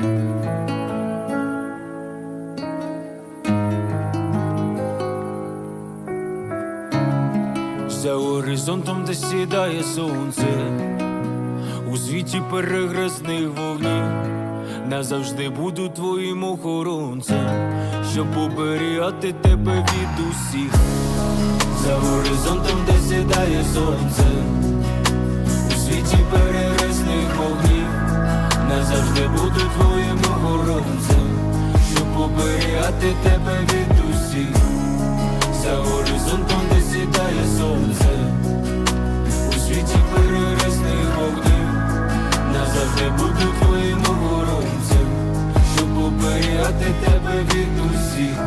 За горизонтом, де сідає сонце, у світі перегресних вогнів назавжди буду твоїм охоронцем, щоб оберігати тебе від усіх, за горизонтом, де сідає сонце. Назавжди буду твоїм охоронцем, щоб оберігати тебе від усіх. За горизонтом, де сідає сонце, у світі перересних вогнів, назавжди буду твоїм охоронцем, щоб оберігати тебе від усіх.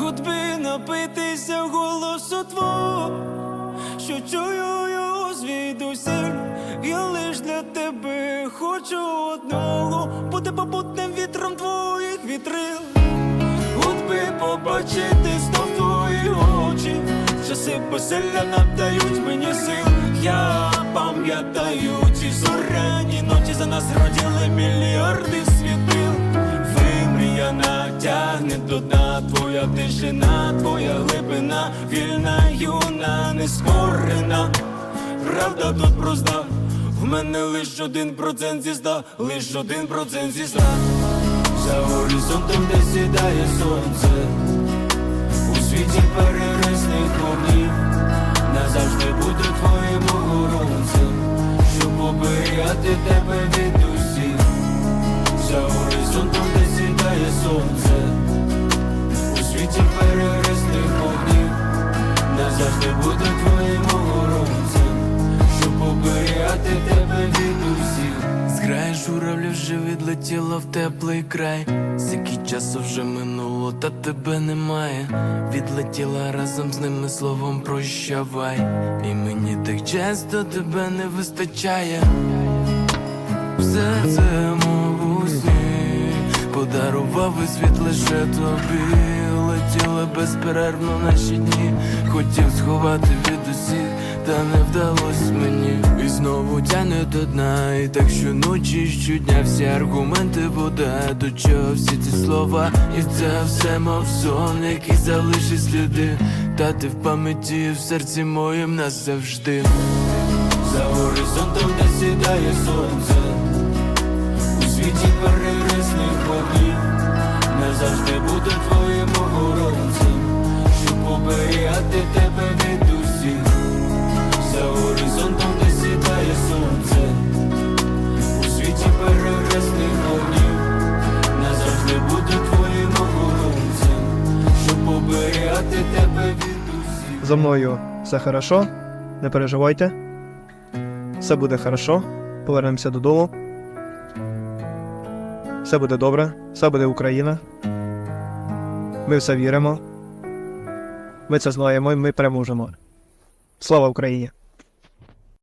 От би напитися голосу твого, що чую хочу одного, бути попутним вітром твоїх вітрил. От побачити знов твої очі, часи веселля надають мені сил. Я пам'ятаю ті зоряні ночі за нас родили мільярди світил. Вимріяна тягне до дна твоя тишина, твоя глибина, вільна, юна, нескорена. Правда тут проста, в мене лиш один процент зі ста, лиш один процент зі ста. За горизонтом, де сідає сонце, у світі перересних вогнів, назавжди буду твоїм охоронцем, щоб оберігати тебе від усіх. За горизонтом, де сідає сонце, у світі перересних вогнів, назавжди буду твоїм журавлів вже відлетіла в теплий край. Скільки часу вже минуло, та тебе немає. Відлетіла разом з ними словом прощавай. І мені так часто тебе не вистачає. Все це мов сні Подарував і світ лише тобі. Летіли безперервно наші дні. Хотів сховати від усіх, та не вдалось мені. І знову тяне до дна. І так щоночі, щодня всі аргументи вода. До чого всі ці слова, і це все мов сон, який залишить сліди. Та ти в пам'яті в серці моїм назавжди. За горизонтом, де сідає сонце, у світі перересних За мною все хорошо, не переживайте. Все буде хорошо. Повернемося додому. Все буде добре, все буде Україна. Ми все віримо. Ми це знаємо і ми переможемо. Слава Україні!